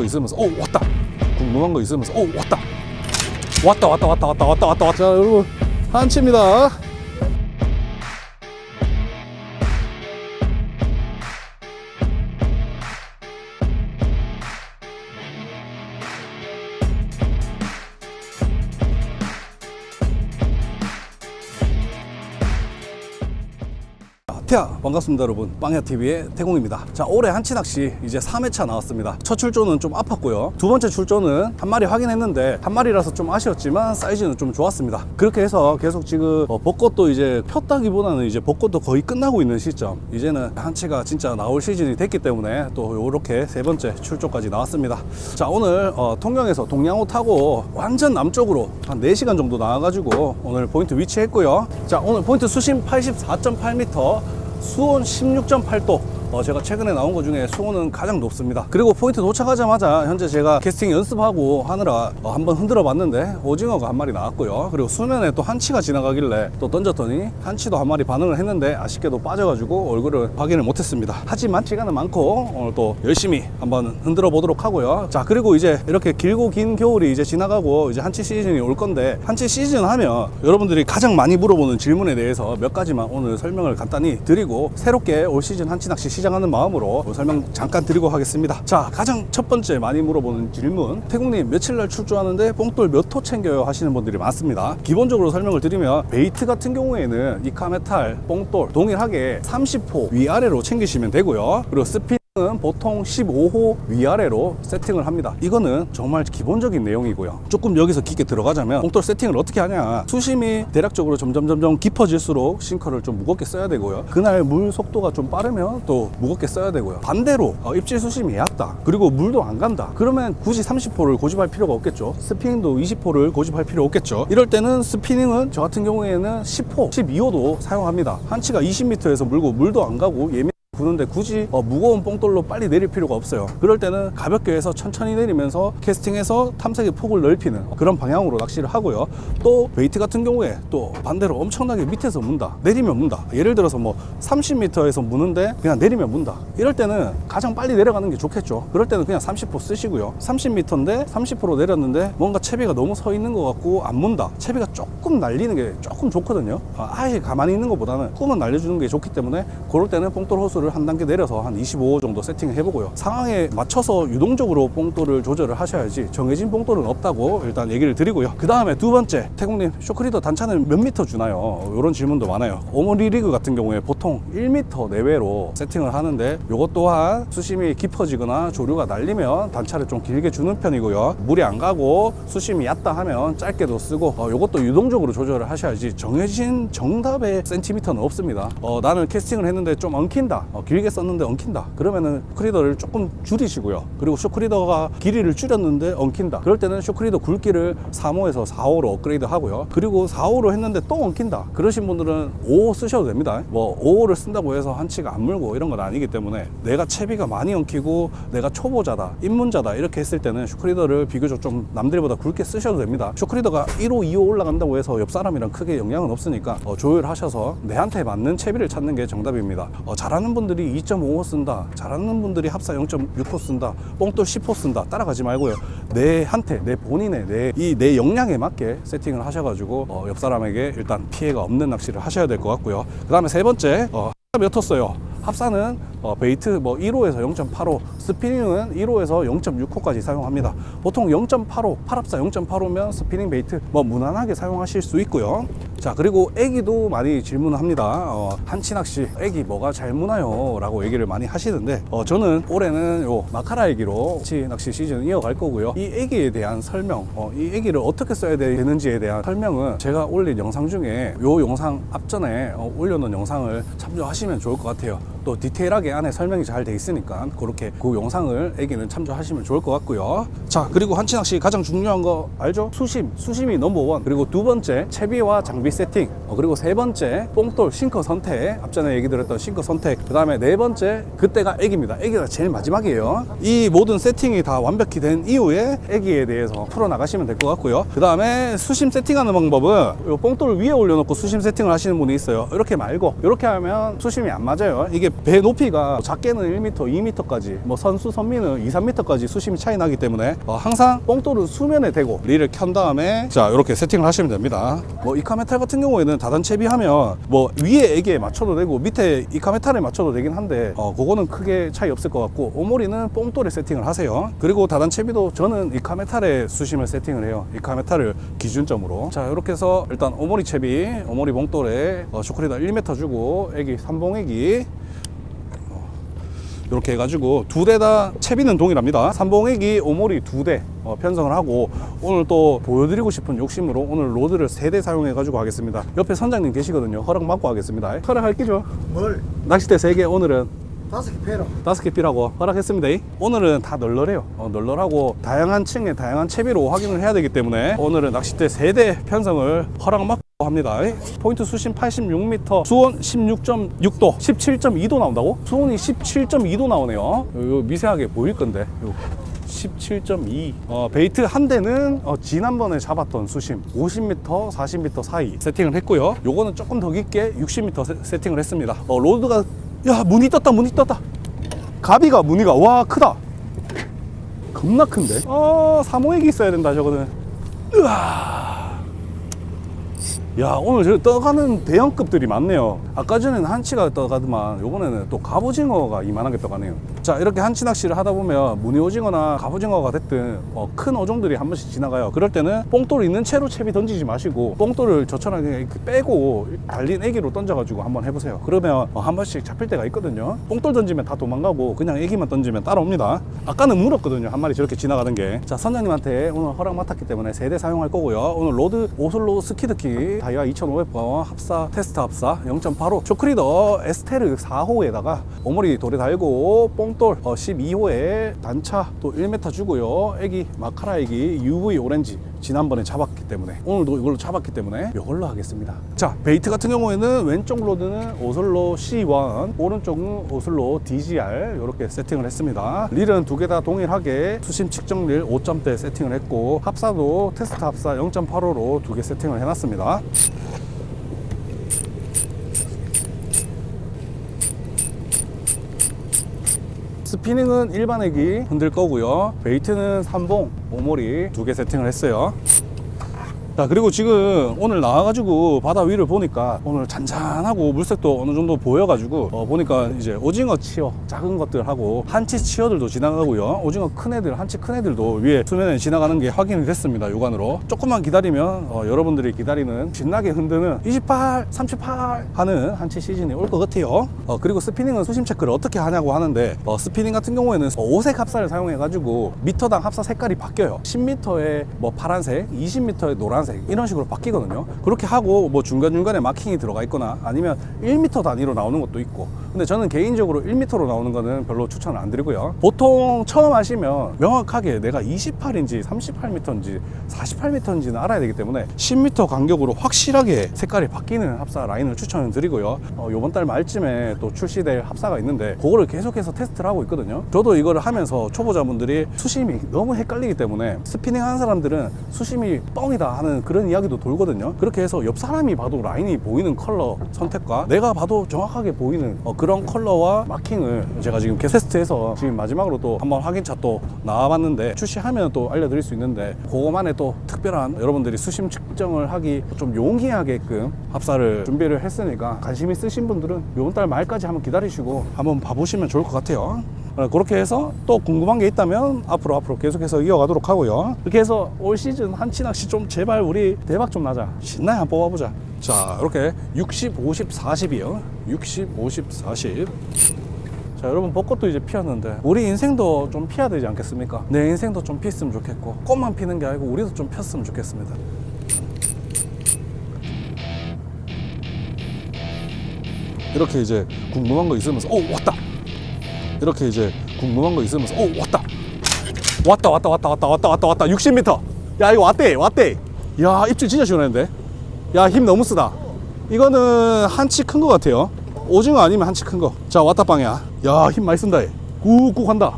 거 있으면서 오 왔다. 궁금한 거 있으면서 오 왔다. 왔다 왔다 왔다 왔다 왔다 왔다 왔다. 자 여러분 한치입니다 태아 반갑습니다 여러분. 빵야TV의 태공입니다. 자 올해 한치 낚시 이제 3회차 나왔습니다. 첫 출조는 좀 아팠고요. 두 번째 출조는 한 마리 확인했는데 한 마리라서 좀 아쉬웠지만 사이즈는 좀 좋았습니다. 그렇게 해서 계속 지금 어, 벚꽃도 이제 폈다기보다는 이제 벚꽃도 거의 끝나고 있는 시점. 이제는 한치가 진짜 나올 시즌이 됐기 때문에 또 요렇게 세 번째 출조까지 나왔습니다. 자 오늘 어, 통영에서 동양호 타고 완전 남쪽으로 한 4시간 정도 나와가지고 오늘 포인트 위치했고요. 자 오늘 포인트 수심 84.8m 수온 16.8도 어, 제가 최근에 나온 것 중에 수온은 가장 높습니다. 그리고 포인트 도착하자마자 현재 제가 캐스팅 연습하고 하느라 어, 한번 흔들어 봤는데 오징어가 한 마리 나왔고요. 그리고 수면에 또 한치가 지나가길래 또 던졌더니 한치도 한 마리 반응을 했는데 아쉽게도 빠져가지고 얼굴을 확인을 못했습니다. 하지만 시간은 많고 오늘 또 열심히 한번 흔들어 보도록 하고요. 자 그리고 이제 이렇게 길고 긴 겨울이 이제 지나가고 이제 한치 시즌이 올 건데 한치 시즌 하면 여러분들이 가장 많이 물어보는 질문에 대해서 몇 가지만 오늘 설명을 간단히 드리고 새롭게 올 시즌 한치 낚시 시 작하는 마음으로 설명 잠깐 드리고 하겠습니다. 자, 가장 첫 번째 많이 물어보는 질문. 태국님 며칠 날 출조하는데 뽕돌 몇 호 챙겨요 하시는 분들이 많습니다. 기본적으로 설명을 드리면 베이트 같은 경우에는 이카메탈, 뽕돌 동일하게 30호 위아래로 챙기시면 되고요. 그리고 은 보통 15호 위아래로 세팅을 합니다. 이거는 정말 기본적인 내용이고요. 조금 여기서 깊게 들어가자면 봉돌 세팅을 어떻게 하냐. 수심이 대략적으로 점점 점점 깊어질수록 싱커를 좀 무겁게 써야 되고요. 그날 물 속도가 좀 빠르면 또 무겁게 써야 되고요. 반대로 어, 입질 수심이 얕다. 그리고 물도 안 간다. 그러면 굳이 30호를 고집할 필요가 없겠죠. 스피닝도 20호를 고집할 필요 없겠죠. 이럴 때는 스피닝은 저 같은 경우에는 10호, 12호도 사용합니다. 한치가 20m에서 물고 물도 안 가고 예민 부는데 굳이 어, 무거운 뽕돌로 빨리 내릴 필요가 없어요. 그럴 때는 가볍게 해서 천천히 내리면서 캐스팅해서 탐색의 폭을 넓히는 그런 방향으로 낚시를 하고요. 또 베이트 같은 경우에 또 반대로 엄청나게 밑에서 문다. 내리면 문다. 예를 들어서 뭐 30m에서 무는데 그냥 내리면 문다. 이럴 때는 가장 빨리 내려가는 게 좋겠죠. 그럴 때는 그냥 30호 쓰시고요. 30m인데 30호로 내렸는데 뭔가 채비가 너무 서 있는 것 같고 안 문다. 채비가 조금 날리는 게 조금 좋거든요. 아, 아예 가만히 있는 것보다는 꿈은 날려주는 게 좋기 때문에 그럴 때는 뽕돌 호수 를한 단계 내려서 한 25호 정도 세팅을 해보고요. 상황에 맞춰서 유동적으로 뽕돌을 조절을 하셔야지 정해진 뽕돌은 없다고 일단 얘기를 드리고요. 그 다음에 두 번째 태국님 쇼크리더 단차는 몇 미터 주나요? 이런 질문도 많아요. 오모리 리그 같은 경우에 보통 1미터 내외로 세팅을 하는데 이것 또한 수심이 깊어지거나 조류가 날리면 단차를 좀 길게 주는 편이고요. 물이 안 가고 수심이 얕다 하면 짧게도 쓰고 어, 이것도 유동적으로 조절을 하셔야지 정해진 정답의 센티미터는 없습니다. 어, 나는 캐스팅을 했는데 좀 엉킨다. 어, 길게 썼는데 엉킨다. 그러면은 쇼크리더를 조금 줄이시고요. 그리고 쇼크리더가 길이를 줄였는데 엉킨다. 그럴 때는 쇼크리더 굵기를 3호에서 4호로 업그레이드 하고요. 그리고 4호로 했는데 또 엉킨다. 그러신 분들은 5호 쓰셔도 됩니다. 뭐 5호를 쓴다고 해서 한치가 안 물고 이런 건 아니기 때문에 내가 채비가 많이 엉키고 내가 초보자다, 입문자다 이렇게 했을 때는 쇼크리더를 비교적 좀 남들보다 굵게 쓰셔도 됩니다. 쇼크리더가 1호, 2호 올라간다고 해서 옆 사람이랑 크게 영향은 없으니까 어, 조율하셔서 내한테 맞는 채비를 찾는 게 정답입니다. 어, 잘하는 분 들이 2.5호 쓴다. 잘하는 분들이 합사 0.6호 쓴다. 뽕돌 10호 쓴다. 따라가지 말고요. 내한테, 내 본인의 내이내 역량에 맞게 세팅을 하셔가지고 어, 옆 사람에게 일단 피해가 없는 낚시를 하셔야 될 것 같고요. 그 다음에 세 번째 어, 몇호 써요? 합사는 어, 베이트 뭐 1호에서 0.85, 스피닝은 1호에서 0.6호까지 사용합니다. 보통 0.85, 팔합사 0.85면 스피닝 베이트 뭐 무난하게 사용하실 수 있고요. 자 그리고 애기도 많이 질문을 합니다. 어, 한치 낚시 애기 뭐가 잘 무나요? 라고 얘기를 많이 하시는데 어, 저는 올해는 요 마카라 애기로 한치 낚시 시즌 이어갈 거고요. 이 애기에 대한 설명, 어, 이 애기를 어떻게 써야 되는지에 대한 설명은 제가 올린 영상 중에 요 영상 앞전에 어, 올려놓은 영상을 참조하시면 좋을 것 같아요. 또 디테일하게 안에 설명이 잘 돼 있으니까 그렇게 그 영상을 애기는 참조하시면 좋을 것 같고요. 자 그리고 한치 낚시 가장 중요한 거 알죠? 수심, 수심이 넘버원. 그리고 두 번째 채비와 장비 세팅. 어, 그리고 세 번째 뽕돌 싱커 선택. 앞전에 얘기 드렸던 싱커 선택. 그 다음에 네 번째 그때가 애기입니다. 애기가 제일 마지막이에요. 이 모든 세팅이 다 완벽히 된 이후에 애기에 대해서 풀어 나가시면 될 것 같고요. 그 다음에 수심 세팅하는 방법은 이 뽕돌 위에 올려놓고 수심 세팅을 하시는 분이 있어요. 이렇게 말고 이렇게 하면 수심이 안 맞아요. 이게 이게 배 높이가 작게는 1m, 2m까지 뭐 선수 선미는 2, 3m까지 수심이 차이 나기 때문에 어, 항상 뽕돌은 수면에 대고 릴을 켠 다음에 자 이렇게 세팅을 하시면 됩니다. 뭐 이카메탈 같은 경우에는 다단 채비하면 뭐 위에 애기에 맞춰도 되고 밑에 이카메탈에 맞춰도 되긴 한데 어 그거는 크게 차이 없을 것 같고 오모리는 뽕돌에 세팅을 하세요. 그리고 다단 채비도 저는 이카메탈에 수심을 세팅을 해요. 이카메탈을 기준점으로. 자 이렇게 해서 일단 오모리 채비 오모리 뽕돌에 어, 쇼크리더 1m 주고 애기 삼봉애기 이렇게 해가지고 두 대 다 채비는 동일합니다. 삼봉액이 오모리 두대 어, 편성을 하고 오늘 또 보여드리고 싶은 욕심으로 오늘 로드를 세 대 사용해 가지고 하겠습니다. 옆에 선장님 계시거든요. 허락 받고 하겠습니다. 허락할 끼죠? 뭘 낚싯대 세 개 오늘은 다섯 개 패러 다섯 개 삐라고 허락했습니다. 오늘은 다 널널해요. 어, 널널하고 다양한 층의 다양한 채비로 확인을 해야 되기 때문에 오늘은 낚싯대 세대 편성을 허락 받고 합니다. 포인트 수심 86m, 수온 16.6도, 17.2도 나온다고? 수온이 17.2도 나오네요. 요, 요 미세하게 보일 건데. 요. 17.2 어, 베이트 한 대는 어, 지난번에 잡았던 수심 50m, 40m 사이 세팅을 했고요 요거는 조금 더 깊게 60m 세, 세팅을 했습니다 어, 로드가 야 문이 떴다 문이 떴다 가비가 무늬가 와 크다 겁나 큰데 아 사모액이 있어야 된다 저거는 으아 야 오늘 저 떠가는 대형급들이 많네요. 아까 전에는 한치가 떠가더만 요번에는 또 갑오징어가 이만하게 떠가네요. 자 이렇게 한치 낚시를 하다 보면 무늬오징어나 갑오징어가 됐든 어, 큰 어종들이 한 번씩 지나가요. 그럴 때는 뽕돌 있는 채로 채비 던지지 마시고 뽕돌을 저처럼 이렇게 빼고 달린 애기로 던져가지고 한번 해보세요. 그러면 어, 한 번씩 잡힐 때가 있거든요. 뽕돌 던지면 다 도망가고 그냥 애기만 던지면 따라옵니다. 아까는 물었거든요 한 마리 저렇게 지나가는 게자 선장님한테 오늘 허락 맡았기 때문에 세대 사용할 거고요. 오늘 로드 오슬로 스키드키 다이아 2500번 합사 테스트 합사 0.85 쇼크리더 에스테르 4호에다가 오모리 돌에 달고 뽕돌 12호에 단차 또 1m 주고요. 애기 마카라 애기 UV 오렌지 지난번에 잡았기 때문에 오늘도 이걸로 잡았기 때문에 이걸로 하겠습니다. 자 베이트 같은 경우에는 왼쪽 로드는 오슬로 C1 오른쪽은 오슬로 DGR 이렇게 세팅을 했습니다. 릴은 두 개 다 동일하게 수심 측정 릴 5점대 세팅을 했고 합사도 테스트 합사 0.85로 두 개 세팅을 해놨습니다 스피닝은 일반 액이 흔들 거고요. 베이트는 삼봉, 오모리 두 개 세팅을 했어요. 자 그리고 지금 오늘 나와가지고 바다 위를 보니까 오늘 잔잔하고 물색도 어느 정도 보여가지고 어, 보니까 이제 오징어 치어 작은 것들하고 한치 치어들도 지나가고요. 오징어 큰 애들 한치 큰 애들도 위에 수면에 지나가는 게 확인이 됐습니다 육안으로. 조금만 기다리면 어, 여러분들이 기다리는 신나게 흔드는 28, 38 하는 한치 시즌이 올 것 같아요. 어, 그리고 스피닝은 수심 체크를 어떻게 하냐고 하는데 어, 스피닝 같은 경우에는 어, 오색 합사를 사용해 가지고 미터당 합사 색깔이 바뀌어요. 10m에 뭐 파란색 20m에 노란색 이런 식으로 바뀌거든요. 그렇게 하고 뭐 중간중간에 마킹이 들어가 있거나 아니면 1m 단위로 나오는 것도 있고 근데 저는 개인적으로 1m로 나오는 거는 별로 추천을 안 드리고요. 보통 처음 하시면 명확하게 내가 28인지 38m인지 48m인지는 알아야 되기 때문에 10m 간격으로 확실하게 색깔이 바뀌는 합사 라인을 추천을 드리고요. 어, 이번 달 말쯤에 또 출시될 합사가 있는데 그거를 계속해서 테스트를 하고 있거든요. 저도 이거를 하면서 초보자분들이 수심이 너무 헷갈리기 때문에 스피닝 하는 사람들은 수심이 뻥이다 하는 그런 이야기도 돌거든요. 그렇게 해서 옆 사람이 봐도 라인이 보이는 컬러 선택과 내가 봐도 정확하게 보이는 어, 그런 컬러와 마킹을 제가 지금 테스트해서 지금 마지막으로 또 한번 확인차 또 나와봤는데 출시하면 또 알려드릴 수 있는데 그거만의 또 특별한 여러분들이 수심 측정을 하기 좀 용이하게끔 합사를 준비를 했으니까 관심 있으신 분들은 이번 달 말까지 한번 기다리시고 한번 봐보시면 좋을 것 같아요. 어, 그렇게 해서 또 궁금한 게 있다면 앞으로 앞으로 계속해서 이어가도록 하고요. 이렇게 해서 올 시즌 한치 낚시 좀 제발 우리 대박 좀 나자. 신나게 한번 뽑아보자. 자, 이렇게 60, 50, 40이요. 60, 50, 40. 자, 여러분 벚꽃도 이제 피었는데 우리 인생도 좀 피어야 되지 않겠습니까? 내 인생도 좀 피었으면 좋겠고 꽃만 피는 게 아니고 우리도 좀 폈으면 좋겠습니다. 이렇게 이제 궁금한 거 있으면서 오 왔다. 이렇게 이제 궁금한 거 있으면서 오 왔다. 왔다 왔다 왔다 왔다 왔다 왔다 왔다. 60m 야 이거 왔대 왔대. 야 입질 진짜 시원했는데? 야 힘 너무 쓰다. 이거는 한치 큰 거 같아요. 오징어 아니면 한치 큰 거. 자 왔다 빵이야. 야 힘 많이 쓴다 꾹꾹 한다.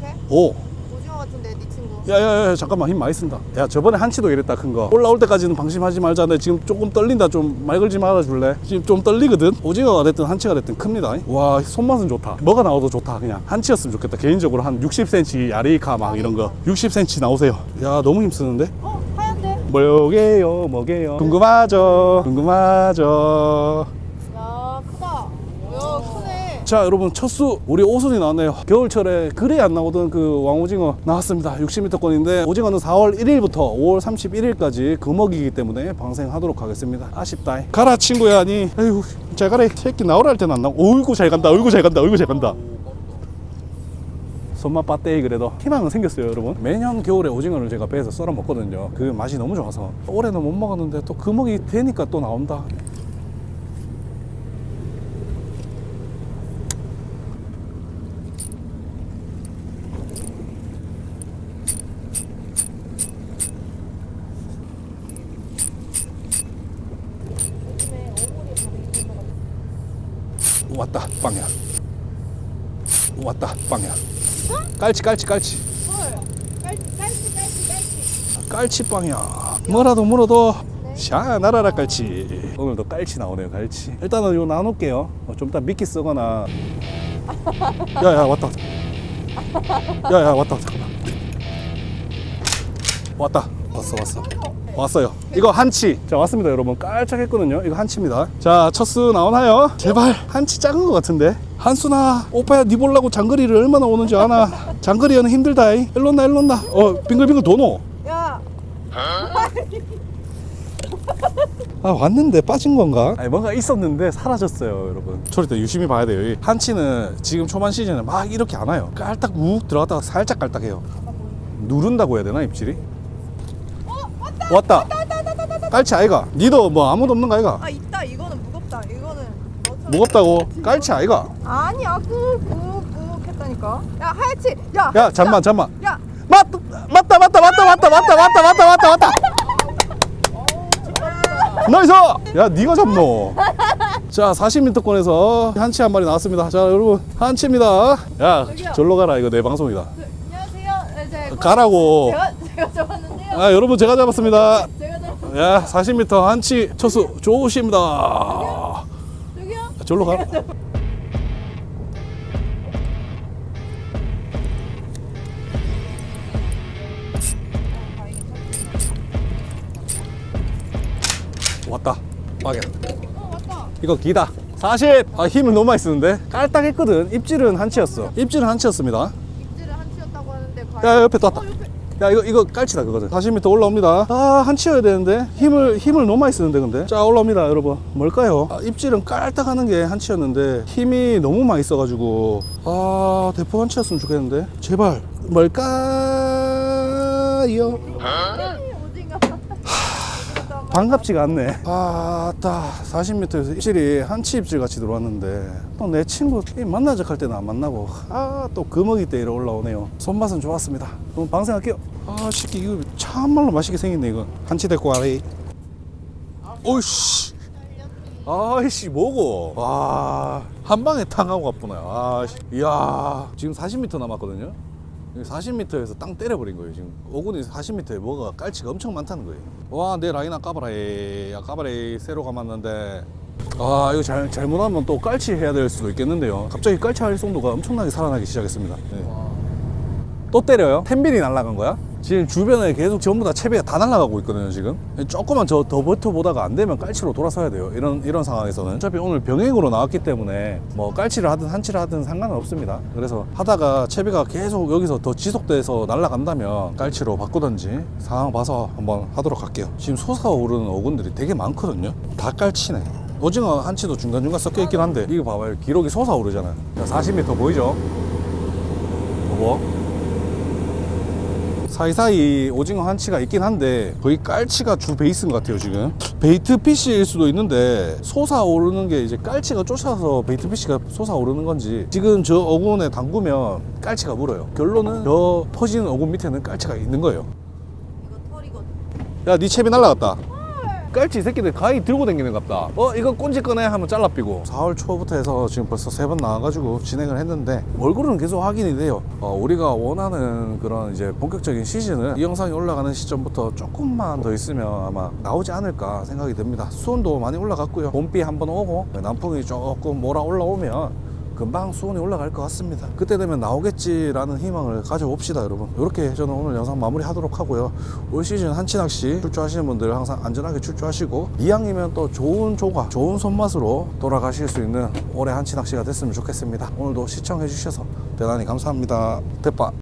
어떡해? 오. 오징어 같은데 네 친구 야야야 잠깐만 힘 많이 쓴다. 야 저번에 한치도 이랬다 큰 거. 올라올 때까지는 방심하지 말자 내 지금 조금 떨린다. 좀 말 걸지 말아줄래? 지금 좀 떨리거든? 오징어가 됐든 한치가 됐든 큽니다. 와 손맛은 좋다. 뭐가 나와도 좋다 그냥. 한치였으면 좋겠다. 개인적으로 한 60cm 야리카 막 이런 거. 60cm 나오세요. 야 너무 힘 쓰는데? 어 하얀데? 뭐게요 뭐게요. 궁금하죠? 궁금하죠. 자 여러분 첫수 우리 오순이 나왔네요. 겨울철에 그리 안 나오던 그 왕오징어 나왔습니다. 60m권인데 오징어는 4월 1일부터 5월 31일까지 금어기이기 때문에 방생하도록 하겠습니다. 아쉽다. 가라 친구야 아니. 에휴 잘 가래 새끼 나오라 할 때는 안 나오고. 어이구 잘 간다. 어이구 잘 간다. 어이구 잘 간다. 손맛 빠떼이 그래도 희망은 생겼어요 여러분. 매년 겨울에 오징어를 제가 배에서 썰어 먹거든요. 그 맛이 너무 좋아서. 올해는 못 먹었는데 또 금어기 되니까 또 나온다 왔다 빵야. 왔다 빵야. 깔치 깔치 깔치. 헐. 깔치 빵야. 뭐라도 물어도. 샤 날아라 깔치. 오늘도 깔치 나오네요 깔치. 일단은 이거 나눌게요. 어, 좀 이따 미끼 쓰거나. 야야 왔다 야야 왔다. 잠깐만. 왔다. 왔어 왔어 왔어요. 이거 한치. 자 왔습니다 여러분. 깔짝했거든요. 이거 한치입니다. 자 첫수 나오나요? 제발. 한치 작은 것 같은데? 한수나 오빠야 니 보려고 장거리를 얼마나 오는지 아나? 장거리는 힘들다 이. 일로 온나 일로 온나 어 빙글빙글 도노. 야. 아 왔는데 빠진 건가? 아니 뭔가 있었는데 사라졌어요 여러분. 저리 때 유심히 봐야 돼요 이. 한치는 지금 초반 시즌에 막 이렇게 안 와요. 깔딱 욱 들어갔다가 살짝 깔딱해요. 누른다고 해야 되나 입질이? 왔다 깔치 아이가 니도 뭐 아무도 없는 거 아이가? 아 있다. 이거는 무겁다. 이거는 너처럼- 무겁다고 깔치 아이가? 아니야. 꾹꾹꾹 했다니까. 야 하얗지. 야. 야 잠만 잠만 야. 맞, 맞다 맞다 맞다 맞다 맞다 맞다 맞다 맞다 맞다 나이스 야 니가 잡노 자 40m권에서 한치 한 마리 나왔습니다 자 여러분 한치입니다 야 저기요. 절로 가라 이거 내 방송이다 그, 안녕하세요. 네, 제가 가라고 제가 제가 잡았는데요. 아 여러분 제가 잡았습니다 제가 잡. 야 40m 한치 첫수 좋으십니다 저기요. 절로 가라 왔다 막이야 어 왔다. 이거 기다 40! 아 힘을 너무 많이 쓰는데 깔딱했거든 입질은 한치였어 입질은 한치였습니다 입질을 한치였다고 하는데 과연. 야 옆에 또 왔다 어, 옆에. 야 이거 이거 깔치다 그거든 40m 올라옵니다. 아 한치여야 되는데 힘을 힘을 너무 많이 쓰는데 근데. 자 올라옵니다 여러분. 뭘까요? 아, 입질은 깔딱 하는 게 한 치였는데 힘이 너무 많이 써가지고. 아 대포 한 치였으면 좋겠는데. 제발 뭘까요? 오징어. 반갑지가 않네. 아따 40m에서 입질이 한치 입질 같이 들어왔는데 또 내 친구 이 만나자 할 때는 안 만나고 아 또 금어기 때 이래 올라오네요. 손맛은 좋았습니다. 그럼 방생할게요. 아 새끼 이거 참말로 맛있게 생겼네 이거 한치 데리고 와리. 오이씨. 아이씨 뭐고? 와한 방에 탕하고 갔구나. 아 이야 지금 40m 남았거든요. 40m에서 땅 때려버린 거예요 지금 어군이 40m에 뭐가 깔치가 엄청 많다는 거예요 와 내 라인 아까봐라 야 까봐라 새로 감았는데 아 이거 잘, 잘못하면 또 깔치 해야 될 수도 있겠는데요 갑자기 깔치 활성도가 엄청나게 살아나기 시작했습니다 네. 또 때려요? 텐빌이 날아간 거야? 지금 주변에 계속 전부 다 채비가 다 날아가고 있거든요 지금. 조금만 저 더 버텨보다가 안 되면 깔치로 돌아서야 돼요. 이런 이런 상황에서는. 어차피 오늘 병행으로 나왔기 때문에 뭐 깔치를 하든 한치를 하든 상관은 없습니다. 그래서 하다가 채비가 계속 여기서 더 지속돼서 날아간다면 깔치로 바꾸든지 상황 봐서 한번 하도록 할게요. 지금 솟아오르는 어군들이 되게 많거든요. 다 깔치네. 오징어 한치도 중간중간 섞여 있긴 한데 이거 봐봐요. 기록이 솟아오르잖아요. 40m 보이죠? 뭐? 사이사이 오징어 한치가 있긴 한데 거의 깔치가 주 베이스인 것 같아요 지금. 베이트 피쉬일 수도 있는데 솟아오르는 게 이제 깔치가 쫓아서 베이트 피쉬가 솟아오르는 건지. 지금 저 어군에 담그면 깔치가 물어요. 결론은 저 퍼지는 어군 밑에는 깔치가 있는 거예요. 이거 털이거든. 야니 채비 날라갔다 깔치 이 새끼들 가위 들고 다니는 갑다. 어 이거 꼰지 꺼내? 하면 잘라삐고. 4월 초부터 해서 지금 벌써 세 번 나와가지고 진행을 했는데 얼굴은 계속 확인이 돼요. 어, 우리가 원하는 그런 이제 본격적인 시즌은 이 영상이 올라가는 시점부터 조금만 더 있으면 아마 나오지 않을까 생각이 듭니다. 수온도 많이 올라갔고요. 봄비 한번 오고 남풍이 조금 몰아 올라오면 금방 수온이 올라갈 것 같습니다. 그때 되면 나오겠지라는 희망을 가져봅시다, 여러분. 이렇게 저는 오늘 영상 마무리 하도록 하고요. 올 시즌 한치 낚시 출조하시는 분들 항상 안전하게 출조하시고 이왕이면 또 좋은 조가, 좋은 손맛으로 돌아가실 수 있는 올해 한치 낚시가 됐으면 좋겠습니다. 오늘도 시청해 주셔서 대단히 감사합니다. 대빠.